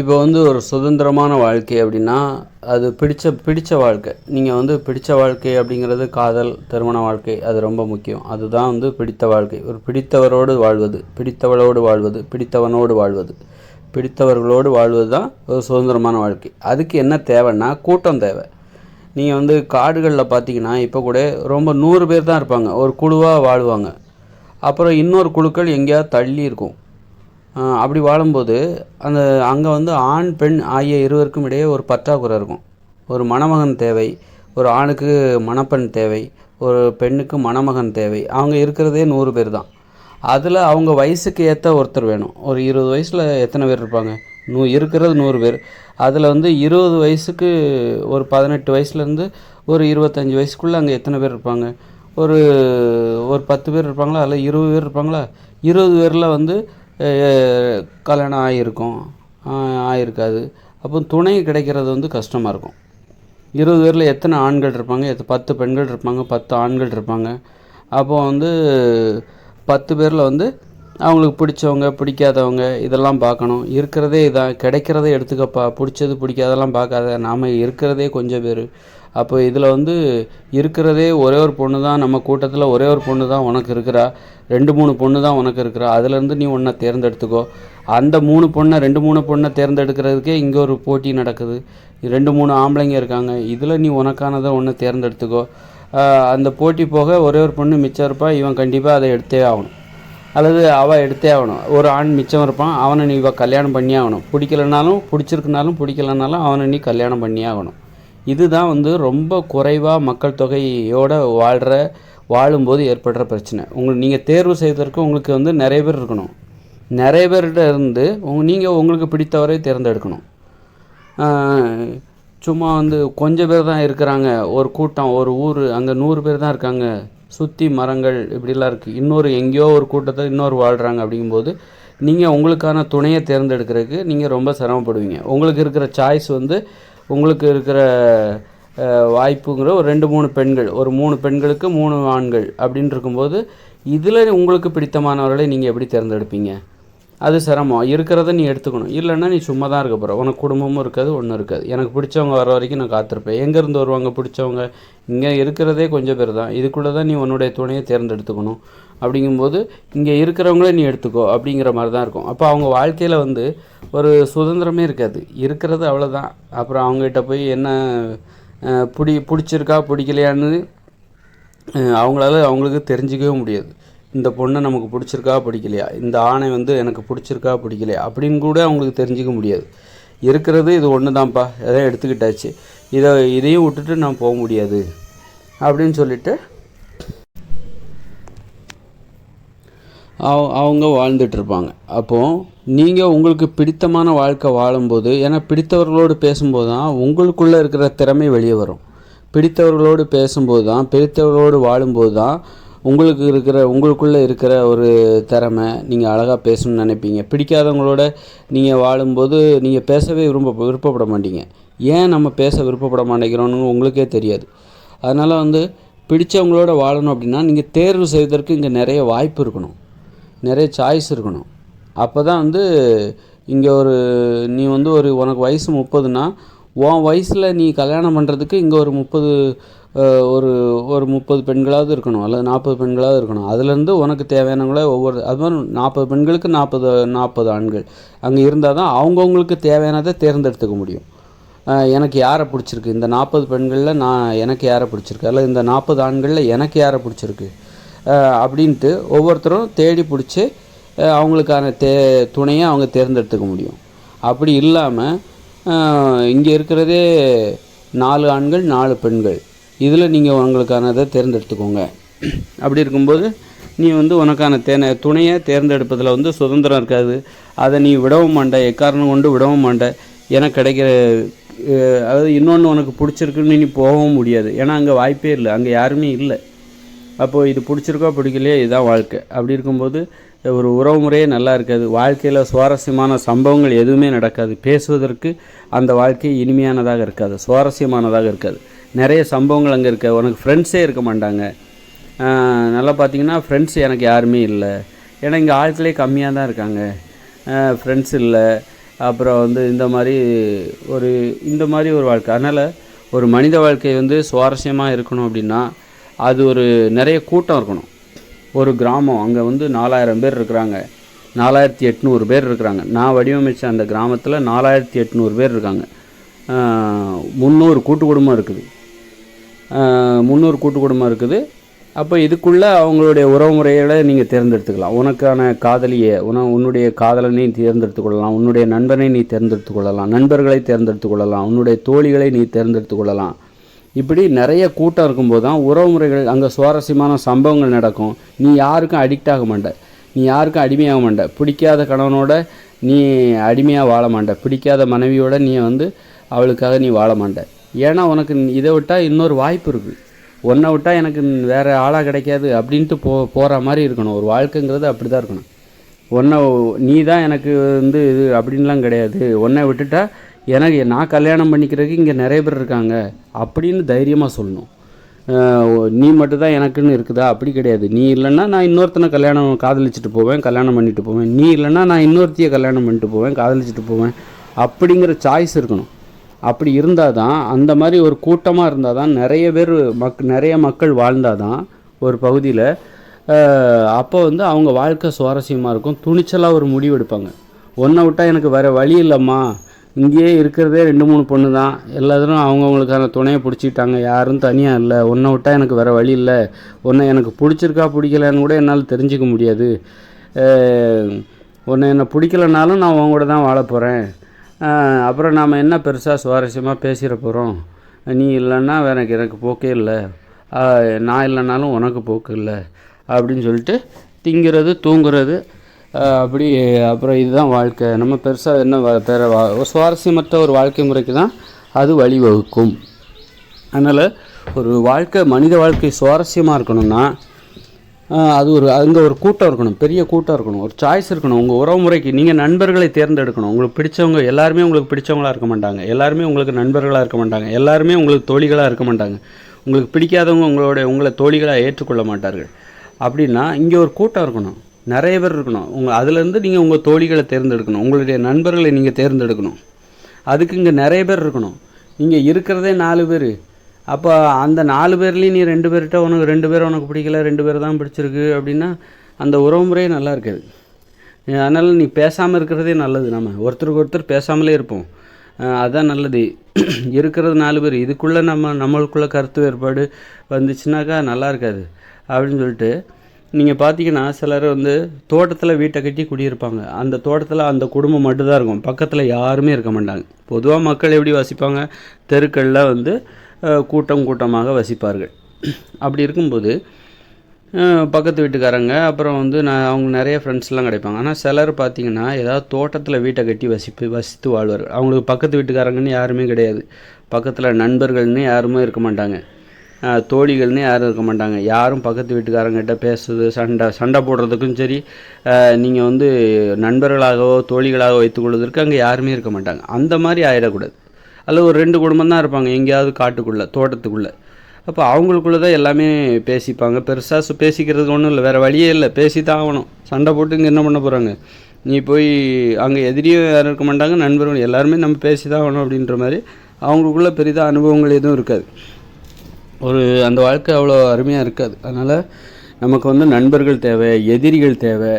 இப்போ வந்து ஒரு சுதந்திரமான வாழ்க்கை அப்படின்னா அது பிடிச்ச பிடிச்ச வாழ்க்கை. நீங்கள் வந்து பிடிச்ச வாழ்க்கை அப்படிங்கிறது காதல் திருமண வாழ்க்கை அது ரொம்ப முக்கியம். அதுதான் வந்து பிடித்த வாழ்க்கை. ஒரு பிடித்தவரோடு வாழ்வது பிடித்தவளோடு வாழ்வது பிடித்தவனோடு வாழ்வது. பிடித்தவர்களோடு வாழ்வது தான் ஒரு சுதந்திரமான வாழ்க்கை. அதுக்கு என்ன தேவைன்னா கூட்டம் தேவை. நீங்கள் வந்து காடுகளில் பார்த்தீங்கன்னா இப்போ கூட ரொம்ப நூறு பேர் தான் இருப்பாங்க. ஒரு குழுவாக வாழ்வாங்க. அப்புறம் இன்னொரு குழுக்கள் எங்கேயாவது தள்ளி இருக்கும். அப்படி வாழும்போது அந்த அங்கே வந்து ஆண் பெண் ஆகிய இருவருக்கும் இடையே ஒரு பற்றாக்குறை இருக்கும். ஒரு மணமகன் தேவை ஒரு ஆணுக்கு மணப்பெண் தேவை ஒரு பெண்ணுக்கு மணமகன் தேவை. அவங்க இருக்கிறதே நூறு பேர் தான். அதில் அவங்க வயசுக்கு ஏற்ற ஒருத்தர் வேணும். ஒரு இருபது வயசில் எத்தனை பேர் இருப்பாங்க? நூ இருக்கிறது நூறு பேர். அதில் வந்து இருபது வயசுக்கு ஒரு பதினெட்டு வயசுலேருந்து ஒரு இருபத்தஞ்சி வயசுக்குள்ளே அங்கே எத்தனை பேர் இருப்பாங்க? ஒரு ஒரு பத்து பேர் இருப்பாங்களா? அதில் இருபது பேர் இருப்பாங்களா? இருபது பேரில் வந்து கல்யாணம் ஆகியிருக்கும் ஆகியிருக்காது அப்போ துணை கிடைக்கிறது வந்து கஷ்டமாக இருக்கும். இருபது பேரில் எத்தனை ஆண்கள் இருப்பாங்க? எத்த பத்து பெண்கள் இருப்பாங்க? பத்து ஆண்கள் இருப்பாங்க. அப்போ வந்து பத்து பேரில் வந்து அவங்களுக்கு பிடிச்சவங்க பிடிக்காதவங்க இதெல்லாம் பார்க்கணும். இருக்கிறதே இதான். கிடைக்கிறதே எடுத்துக்கப்பா. பிடிச்சது பிடிக்காதெல்லாம் பார்க்காத. நாம் இருக்கிறதே கொஞ்சம் பேர். அப்போ இதில் வந்து இருக்கிறதே ஒரே ஒரு பொண்ணு தான் நம்ம கூட்டத்தில் ஒரே ஒரு பொண்ணு தான் உனக்கு இருக்கிறா. ரெண்டு மூணு பொண்ணு தான் உனக்கு இருக்கிறா. அதுலேருந்து நீ ஒன்றை தேர்ந்தெடுத்துக்கோ. அந்த மூணு பொண்ணை ரெண்டு மூணு பொண்ணை தேர்ந்தெடுக்கிறதுக்கே இங்கே ஒரு போட்டி நடக்குது. ரெண்டு மூணு ஆம்பளைங்க இருக்காங்க. இதில் நீ உனக்கானதை ஒன்று தேர்ந்தெடுத்துக்கோ. அந்த போட்டி போக ஒரே ஒரு பொண்ணு மிச்சம் இருப்பா. இவன் கண்டிப்பாக அதை எடுத்தே ஆகணும். அல்லது அவள் எடுத்தே ஆகணும். ஒரு ஆண் மிச்சம் இருப்பான் அவனை நீ இவள் கல்யாணம் பண்ணியே ஆகணும். பிடிக்கலனாலும் பிடிச்சிருக்குனாலும் பிடிக்கலனாலும் அவனை நீ கல்யாணம் பண்ணியே ஆகணும். இதுதான் வந்து ரொம்ப குறைவாக மக்கள் தொகையோடு வாழ்கிற வாழும்போது ஏற்படுற பிரச்சனை. உங்களுக்கு நீங்கள் தேர்வு செய்வதற்கு உங்களுக்கு வந்து நிறைய பேர் இருக்கணும். நிறைய பேர்கிட்ட இருந்து உங் நீங்கள் உங்களுக்கு பிடித்தவரை தேர்ந்தெடுக்கணும். சும்மா வந்து கொஞ்சம் பேர் தான் இருக்கிறாங்க. ஒரு கூட்டம் ஒரு ஊர் அங்கே நூறு பேர் தான் இருக்காங்க. சுற்றி மரங்கள் இப்படிலாம் இருக்குது இன்னொரு எங்கேயோ ஒரு கூட்டத்தில் இன்னொரு வாழ்கிறாங்க அப்படிங்கும்போது நீங்கள் உங்களுக்கான துணையை தேர்ந்தெடுக்கிறதுக்கு நீங்கள் ரொம்ப சிரமப்படுவீங்க. உங்களுக்கு இருக்கிற சாய்ஸ் வந்து உங்களுக்கு இருக்கிற வாய்ப்புங்கிற ஒரு ரெண்டு மூணு பெண்கள் ஒரு மூணு பெண்களுக்கு மூணு ஆண்கள் அப்படின்னு இருக்கும்போது இதில் உங்களுக்கு பிடித்தமானவர்களை நீங்கள் எப்படி தேர்ந்தெடுப்பீங்க? அது சிரமம். இருக்கிறத நீ எடுத்துக்கணும். இல்லைன்னா நீ சும்மா தான் இருக்க போகிற உனக்கு குடும்பமும் இருக்காது ஒன்றும் இருக்காது. எனக்கு பிடிச்சவங்க வர வரைக்கும் நான் காத்திருப்பேன். எங்கேருந்து வருவாங்க பிடிச்சவங்க? இங்கே இருக்கிறதே கொஞ்சம் பேர் தான். இதுக்குள்ளே தான் நீ உன்னுடைய துணையை தேர்ந்தெடுத்துக்கணும். அப்படிங்கும்போது இங்கே இருக்கிறவங்களே நீ எடுத்துக்கோ அப்படிங்கிற மாதிரி தான் இருக்கும். அப்போ அவங்க வாழ்க்கையில் வந்து ஒரு சுதந்திரமே இருக்காது. இருக்கிறது அவ்வளோதான் அப்புறம் அவங்ககிட்ட போய் என்ன பிடி பிடிச்சிருக்கா பிடிக்கலையான்னு அவங்களால அவங்களுக்கு தெரிஞ்சிக்கவே முடியாது. இந்த பொண்ணை நமக்கு பிடிச்சிருக்கா பிடிக்கலையா? இந்த ஆணை வந்து எனக்கு பிடிச்சிருக்கா பிடிக்கலையா? அப்படின்னு கூட அவங்களுக்கு தெரிஞ்சிக்க முடியாது. இருக்கிறது இது ஒன்று தான்ப்பா எதையும் எடுத்துக்கிட்டாச்சு. இதை இதையும் விட்டுட்டு நான் போக முடியாது. அப்படின்னு சொல்லிட்டு அவ- அவங்க வாழ்ந்துட்டு இருப்பாங்க அப்போது நீங்கள் உங்களுக்கு பிடித்தமான வாழ்க்கை வாழும்போது ஏன்னா பிடித்தவர்களோடு பேசும்போது தான் உங்களுக்குள்ளே இருக்கிற திறமை வெளியே வரும். பிடித்தவர்களோடு பேசும்போது தான் பிடித்தவர்களோடு வாழும்போது தான் உங்களுக்கு இருக்கிற உங்களுக்குள்ளே இருக்கிற ஒரு திறமை நீங்கள் அழகாக பேசணும்னு நினைப்பீங்க. பிடிக்காதவங்களோட நீங்கள் வாழும்போது நீங்கள் பேசவே விரும்ப விருப்பப்பட மாட்டீங்க. ஏன் நம்ம பேச விருப்பப்பட மாட்டேங்கிறோன்னு உங்களுக்கே தெரியாது. அதனால் வந்து பிடிச்சவங்களோட வாழணும் அப்படின்னா நீங்கள் தேர்வு செய்வதற்கு இங்கே நிறைய வாய்ப்பு இருக்கணும். நிறைய சாய்ஸ் இருக்கணும். அப்போ தான் வந்து இங்கே ஒரு நீ வந்து ஒரு உனக்கு வயசு முப்பதுனா உன் வயசில் நீ கல்யாணம் பண்ணுறதுக்கு இங்கே ஒரு முப்பது ஒரு ஒரு முப்பது பெண்களாவது இருக்கணும் அல்லது நாற்பது பெண்களாவது இருக்கணும். அதுலேருந்து உனக்கு தேவையானவங்கள ஒவ்வொரு அது மாதிரி நாற்பது பெண்களுக்கு நாற்பது நாற்பது ஆண்கள். அங்கே இருந்தால் தான் அவங்கவுங்களுக்கு தேவையானதை தேர்ந்தெடுத்துக்க முடியும். எனக்கு யாரை பிடிச்சிருக்கு? இந்த நாற்பது பெண்களில் நான் எனக்கு யாரை பிடிச்சிருக்கு? அல்லது இந்த நாற்பது ஆண்களில் எனக்கு யாரை பிடிச்சிருக்கு? அப்படின்ட்டு ஒவ்வொருத்தரும் தேடி பிடிச்சி அவங்களுக்கான தே துணையை அவங்க தேர்ந்தெடுத்துக்க முடியும். அப்படி இல்லாமல் இங்கே இருக்கிறதே நாலு ஆண்கள் நாலு பெண்கள். இதில் நீங்கள் உங்களுக்கானதை தேர்ந்தெடுத்துக்கோங்க. அப்படி இருக்கும்போது நீ வந்து உனக்கான தேன துணையை தேர்ந்தெடுப்பதில் வந்து சுதந்திரம் இருக்காது. அதை நீ விடவும் மாட்ட எக்காரணம் கொண்டு விடவும் மாட்ட. எனக்கு கிடைக்கிற அதாவது இன்னொன்று உனக்கு பிடிச்சிருக்குன்னு நீ போகவும் முடியாது. ஏன்னா அங்கே வாய்ப்பே இல்லை. அங்கே யாருமே இல்லை. அப்போது இது பிடிச்சிருக்கோ பிடிக்கலையோ இதுதான் வாழ்க்கை. அப்படி இருக்கும்போது ஒரு உறவு முறையே நல்லா இருக்காது. வாழ்க்கையில் சுவாரஸ்யமான சம்பவங்கள் எதுவுமே நடக்காது. பேசுவதற்கு அந்த வாழ்க்கை இனிமையானதாக இருக்காது. சுவாரஸ்யமானதாக இருக்காது. நிறைய சம்பவங்கள் அங்கே இருக்க. உனக்கு ஃப்ரெண்ட்ஸே இருக்க மாட்டாங்க. நல்லா பார்த்தீங்கன்னா ஃப்ரெண்ட்ஸ் எனக்கு யாருமே இல்லை. ஏன்னா இங்கே ஆட்களே கம்மியாக தான் இருக்காங்க. ஃப்ரெண்ட்ஸ் இல்லை. அப்புறம் வந்து இந்த மாதிரி ஒரு இந்த மாதிரி ஒரு வாழ்க்கை. அதனால் ஒரு மனித வாழ்க்கை வந்து சுவாரஸ்யமாக இருக்கணும் அப்படின்னா அது ஒரு நிறைய கூட்டம் இருக்கணும். ஒரு கிராமம் அங்கே வந்து நாலாயிரம் பேர் இருக்கிறாங்க. நாலாயிரத்தி எட்நூறு பேர் இருக்கிறாங்க. நான் வடிவமைச்ச அந்த கிராமத்தில் நாலாயிரத்தி எட்நூறு பேர் இருக்காங்க. முந்நூறு கூட்டு குடும்பம் இருக்குது. முந்நூறு கூட்டு குடும்பம் இருக்குது. அப்போ இதுக்குள்ளே அவங்களுடைய உறவு முறைகளை நீங்கள் தேர்ந்தெடுத்துக்கலாம். உனக்கான காதலியை உன உன்னுடைய காதலனை தேர்ந்தெடுத்து கொள்ளலாம். உன்னுடைய நண்பனை நீ தேர்ந்தெடுத்து கொள்ளலாம். நண்பர்களை தேர்ந்தெடுத்து கொள்ளலாம். உன்னுடைய தோழிகளை நீ தேர்ந்தெடுத்து கொள்ளலாம். இப்படி நிறைய கூட்டம் இருக்கும்போது தான் உறவு முறைகள் அங்கே சுவாரஸ்யமான சம்பவங்கள் நடக்கும். நீ யாருக்கும் அடிக்ட் ஆக மாட்ட. நீ யாருக்கும் அடிமையாக மாட்ட. பிடிக்காத கணவனோட நீ அடிமையாக வாழ மாட்ட. பிடிக்காத மனைவியோட நீ வந்து அவளுக்காக நீ வாழ மாட்ட. ஏன்னா உனக்கு இதை விட்டால் இன்னொரு வாய்ப்பு இருக்குது ஒன்றை விட்டால் எனக்கு வேறு ஆளாக கிடைக்காது அப்படின்ட்டு போ போகிற மாதிரி இருக்கணும். ஒரு வாழ்க்கைங்கிறது அப்படி தான் இருக்கணும். ஒன்றை நீ தான் எனக்கு வந்து இது அப்படின்லாம் கிடையாது. ஒன்றை விட்டுட்டா எனக்கு நான் கல்யாணம் பண்ணிக்கிறதுக்கு இங்கே நிறைய பேர் இருக்காங்க அப்படின்னு தைரியமாக சொல்லணும். நீ மட்டும்தான் எனக்குன்னு இருக்குதா? அப்படி கிடையாது. நீ இல்லைன்னா நான் இன்னொருத்தனை கல்யாணம் காதலிச்சுட்டு போவேன் கல்யாணம் பண்ணிட்டு போவேன். நீ இல்லைன்னா நான் இன்னொருத்தையை கல்யாணம் பண்ணிட்டு போவேன் காதலிச்சுட்டு போவேன். அப்படிங்கிற சாய்ஸ் இருக்கணும். அப்படி இருந்தால் தான் அந்த மாதிரி ஒரு கூட்டமாக இருந்தால் தான் நிறைய பேர் மக் நிறைய மக்கள் வாழ்ந்தால் தான் ஒரு பகுதியில் அப்போ வந்து அவங்க வாழ்க்கை சுவாரஸ்யமாக இருக்கும். துணிச்சலாக ஒரு முடிவு எடுப்பாங்க. ஒன்றை விட்டால் எனக்கு வேறு வழி இல்லைம்மா. இங்கேயே இருக்கிறதே ரெண்டு மூணு பொண்ணு தான் எல்லாரும் அவங்கவுங்களுக்கான துணையை பிடிச்சிக்கிட்டாங்க. யாரும் தனியாக இல்லை. ஒன்றை விட்டால் எனக்கு வேறு வழி இல்லை. ஒன்றை எனக்கு பிடிச்சிருக்கா பிடிக்கலன்னு கூட என்னால் தெரிஞ்சுக்க முடியாது. ஒன்று என்னை பிடிக்கலனாலும் நான் அவங்க கூட தான் வாழ போகிறேன் அப்புறம் நாம் என்ன பெருசாக சுவாரஸ்யமாக பேசிட போகிறோம் நீ இல்லைன்னா எனக்கு எனக்கு போக்கே இல்லை. நான் இல்லைனாலும் உனக்கு போக்கு இல்லை. அப்படின்னு சொல்லிட்டு திங்கிறது தூங்குறது அப்படி அப்புறம் இதுதான் வாழ்க்கை. நம்ம பெருசாக என்ன பெற வா ஒரு சுவாரஸ்யமற்ற ஒரு வாழ்க்கை முறைக்கு தான் அது வழிவகுக்கும். அதனால் ஒரு வாழ்க்கை மனித வாழ்க்கை சுவாரஸ்யமாக இருக்கணும்னா அது ஒரு அங்கே ஒரு கூட்டம் இருக்கணும் பெரிய கூட்டம் இருக்கணும் ஒரு சாய்ஸ் இருக்கணும். உங்கள் உறவுமுறைக்கு நீங்கள் நண்பர்களை தேர்ந்தெடுக்கணும். உங்களுக்கு பிடிச்சவங்க எல்லாருமே உங்களுக்கு பிடிச்சவங்களா இருக்க மாட்டாங்க. எல்லாருமே உங்களுக்கு நண்பர்களாக இருக்க மாட்டாங்க. எல்லாருமே உங்களுக்கு தோழிகளாக இருக்க மாட்டாங்க. உங்களுக்கு பிடிக்காதவங்க உங்களோட உங்களை தோழிகளாக ஏற்றுக்கொள்ள மாட்டார்கள். அப்படின்னா இங்கே ஒரு கூட்டம் இருக்கணும். நிறைய பேர் இருக்கணும். உங்கள் அதுலேருந்து நீங்கள் உங்கள் தோழிகளை தேர்ந்தெடுக்கணும். உங்களுடைய நண்பர்களை நீங்கள் தேர்ந்தெடுக்கணும். அதுக்கு இங்கே நிறைய பேர் இருக்கணும். இங்கே இருக்கிறதே நாலு பேர். அப்போ அந்த நாலு பேர்லேயும் நீ ரெண்டு பேர்கிட்ட உனக்கு ரெண்டு பேர் உனக்கு பிடிக்கல ரெண்டு பேர் தான் பிடிச்சிருக்கு அப்படின்னா அந்த உறவு முறையே நல்லா இருக்காது. அதனால் நீ பேசாமல் இருக்கிறதே நல்லது. நம்ம ஒருத்தருக்கு ஒருத்தர் பேசாமலே இருப்போம். அதுதான் நல்லது. இருக்கிறது நாலு பேர். இதுக்குள்ளே நம்ம நம்மளுக்குள்ளே கருத்து வேறுபாடு வந்துச்சுனாக்கா நல்லா இருக்காது. அப்படின்னு சொல்லிட்டு நீங்கள் பார்த்தீங்கன்னா சிலர் வந்து தோட்டத்தில் வீட்டை கட்டி குடியிருப்பாங்க. அந்த தோட்டத்தில் அந்த குடும்பம் மட்டும்தான் இருக்கும். பக்கத்தில் யாருமே இருக்க மாட்டாங்க. பொதுவாக மக்கள் எப்படி வசிப்பாங்க? தெருக்களில் வந்து கூட்டம் கூட்டமாக வசிப்பார்கள். அப்படி இருக்கும்போது பக்கத்து வீட்டுக்காரங்க அப்புறம் வந்து நான் அவங்க நிறைய ஃப்ரெண்ட்ஸ்லாம் கிடைப்பாங்க. ஆனால் சிலர் பார்த்திங்கன்னா ஏதாவது தோட்டத்தில் வீட்டை கட்டி வசிப்பு வசித்து வாழ்வார்கள். அவங்களுக்கு பக்கத்து வீட்டுக்காரங்கன்னு யாருமே கிடையாது. பக்கத்தில் நண்பர்கள்னு யாருமே இருக்க மாட்டாங்க. தோழிகள்னு யாரும் இருக்க மாட்டாங்க. யாரும் பக்கத்து வீட்டுக்காரங்கிட்ட பேசுறது சண்டை சண்டை போடுறதுக்கும் சரி நீங்கள் வந்து நண்பர்களாகவோ தோழிகளாகவோ வைத்துக்கொள்வதற்கு அங்கே யாருமே இருக்க மாட்டாங்க. அந்த மாதிரி ஆயிடக்கூடாது. அல்லது ஒரு ரெண்டு குடும்பம் தான் இருப்பாங்க எங்கேயாவது காட்டுக்குள்ளே தோட்டத்துக்குள்ளே. அப்போ அவங்களுக்குள்ளே தான் எல்லாமே பேசிப்பாங்க. பெருசாக பேசிக்கிறதுக்கு ஒன்றும் இல்லை. வேறு வழியே இல்லை. பேசி தான் ஆகணும். சண்டை போட்டு இங்கே என்ன பண்ண போகிறாங்க நீ போய் அங்கே எதிரியும் யாரும் இருக்க மாட்டாங்க நண்பர்கள் எல்லாருமே நம்ம பேசி தான் ஆகணும் அப்படின்ற மாதிரி அவங்களுக்குள்ள பெரிதாக அனுபவங்கள் எதுவும் இருக்காது. ஒரு அந்த வாழ்க்கை அவ்வளோ அருமையாக இருக்காது. அதனால் நமக்கு வந்து நண்பர்கள் தேவை எதிரிகள் தேவை.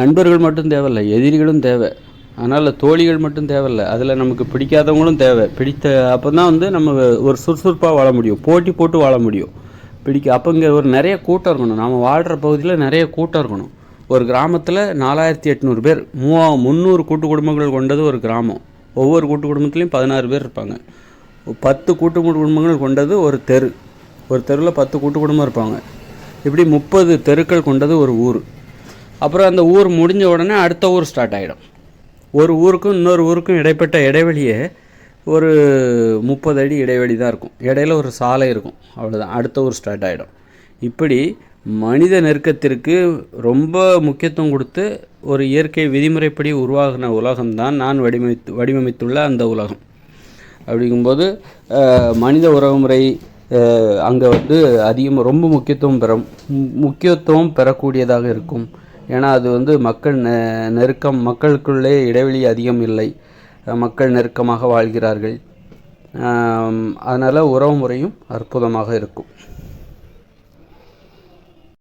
நண்பர்கள் மட்டும் தேவையில்ல எதிரிகளும் தேவை. அதனால் தோழிகள் மட்டும் தேவையில்ல. அதில் நமக்கு பிடிக்காதவங்களும் தேவை. பிடித்த அப்போ தான் வந்து நம்ம ஒரு சுறுசுறுப்பாக வாழ முடியும். போட்டி போட்டு வாழ முடியும். பிடிக்க அப்போ இங்கே ஒரு நிறைய கூட்டம் இருக்கணும். நம்ம வாழ்கிற பகுதியில் நிறைய கூட்டம் இருக்கணும். ஒரு கிராமத்தில் நாலாயிரத்தி எட்நூறு பேர் மூவா முந்நூறு கூட்டு குடும்பங்கள் கொண்டது ஒரு கிராமம். ஒவ்வொரு கூட்டு குடும்பத்துலேயும் பதினாறு பேர் இருப்பாங்க. பத்து கூட்டு குடும்பங்கள் கொண்டது ஒரு தெரு. ஒரு தெருவில் பத்து கூட்டு குடும்பம் இருப்பாங்க. இப்படி முப்பது தெருக்கள் கொண்டது ஒரு ஊர். அப்புறம் அந்த ஊர் முடிஞ்ச உடனே அடுத்த ஊர் ஸ்டார்ட் ஆகிடும் ஒரு ஊருக்கும் இன்னொரு ஊருக்கும் இடைப்பட்ட இடைவெளியே ஒரு முப்பது அடி இடைவெளி தான் இருக்கும். இடையில ஒரு சாலை இருக்கும். அவ்வளோதான் அடுத்த ஊர் ஸ்டார்ட் ஆகிடும் இப்படி மனித நெருக்கத்திற்கு ரொம்ப முக்கியத்துவம் கொடுத்து ஒரு இயற்கை விதிமுறைப்படி உருவாகின உலகம்தான் நான் வடிவமைத்து வடிவமைத்துள்ள அந்த உலகம். அப்படிங்கும்போது மனித உறவுமுறை அங்கே வந்து அதிகமாக ரொம்ப முக்கியத்துவம் பெறும் முக்கியத்துவம் பெறக்கூடியதாக இருக்கும். ஏன்னா அது வந்து மக்கள் நெ நெருக்கம் மக்களுக்குள்ளே இடைவெளி அதிகம் இல்லை. மக்கள் நெருக்கமாக வாழ்கிறார்கள். அதனால் உறவு முறையும் அற்புதமாக இருக்கும்.